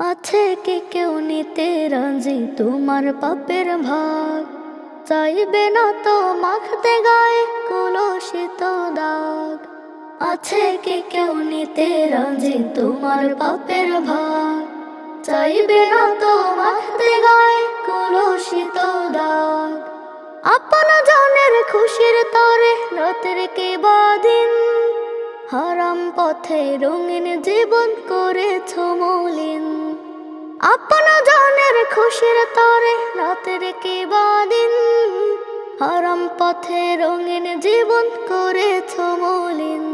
আছে কি কেউ নিতে রাজি? তোমার পাপের ভাগ চাইবে না তো মাখতে গায়ে কুলসিত দাগ। আছে কি কেউ নিতে রাজি? তোমার পাপের ভাগ চাইবে না তো মাখতে গায়ে কুলসিত দাগ। আপন জনের খুশির তরে রাতের কে বাদিন হারাম পথে রঙিন জীবন করেছ মলিন। আপন জনের খুশির তরে রাতের কে বাদিন? হারাম পথে রঙিন জীবন করেছ মলিন।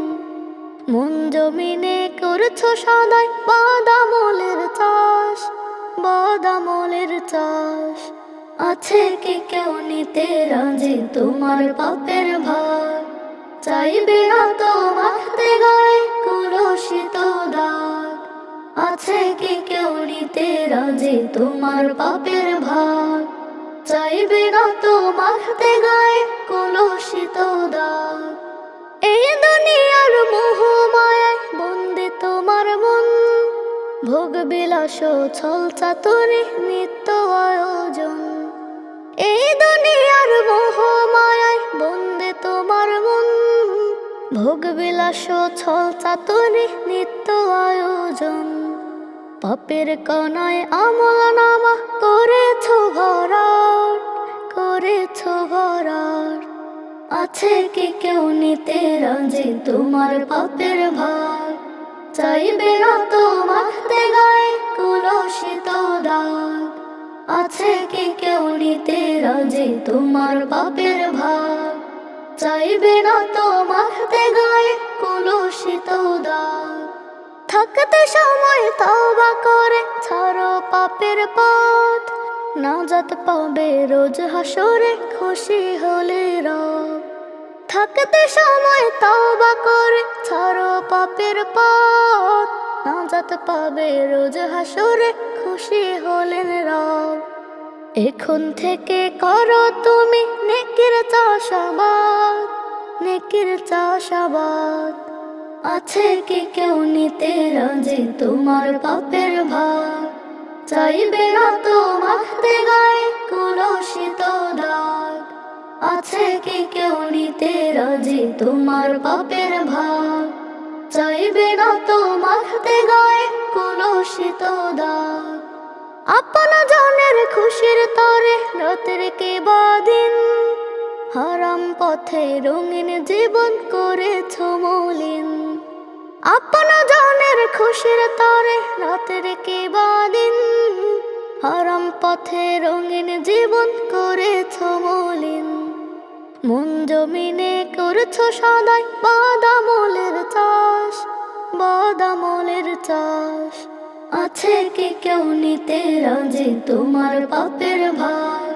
মন জমিনে করেছ সদাই বাদামলের চাষ বাদামলের চাষ। আছে কি কেউ নিতে রাজি তোমার পাপের ভাগ চাইবে না তো মাখতে গায়ে কুলসিত দাগ। আছে কি কেউ নিতে রাজি তোমার পাপের ভাগ? চাইবে না তো মাখতে গায়ে কুলসিত দাগ। এই দুনিয়ার মোহ মায়ায় বন্দি তোমার মন। ভোগ বিলাস ছল চাতুরি নিত্য আয়োজন। এই দুনিয়ার মোহ মায়ায় বন্দি ভোগ বিলাস ছল চাতুরি নিত্য আয়োজন। পাপের কনায় আমল নামা করেছ ভরাট করেছ ভরাট। আছে কি কেউ নিতে রাজি তোমার পাপের ভাগ চাইবে না তো মাখতে গায়ে কুলসিত দাগ। আছে কি কেউ নিতে রাজি তোমার পাপের চাইবে না তো মাখতে গায়ে কুলসিত দাগ। থাকতে সময় তওবা করে, ছাড়ো পাপের পথ। নাজাত পাবে রোজ হাসরে, খুশি হলে রব। থাকতে সময় তওবা করে, ছাড়ো পাপের পথ। নাজাত পাবে রোজ হাসরে, খুশি হলেন রব। এখন থেকে করো তুমি নেকির চাষাবাদ নেকির চাষাবাদ। আছে কি কেউ নিতে রাজি তোমার পাপের ভাগ চাইবে না তো মাখতে গায়ে কুলসিত দাগ আছে কি কেউ নিতে রাজি তোমার পাপের ভাগ চাইবে না তো মাখতে গায়ে কুলসিত দাগ আপন জনের খুশির তরে রাতের কে বাদিন হারাম পথে রঙিন জীবন করেছ মলিন। আপন জনের খুশির তরে রাতের কে বাদিন হারাম পথে রঙিন জীবন করেছ মলিন। মন জমিনে করেছ সদাই বাদামলের চাষ বাদামলের চাষ। আছে কি কেউ নিতে রাজি? তোমার পাপের ভার।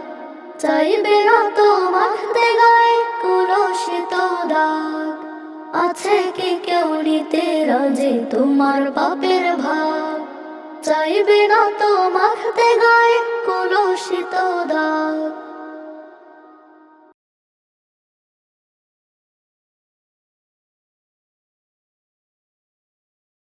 চাইবে না তো মাখতে গায়ে কুলসিত দাগ। আছে কি কেউ নিতে রাজি? তোমার পাপের ভার। চাইবে না তো মাখতে গায়ে কুলসিত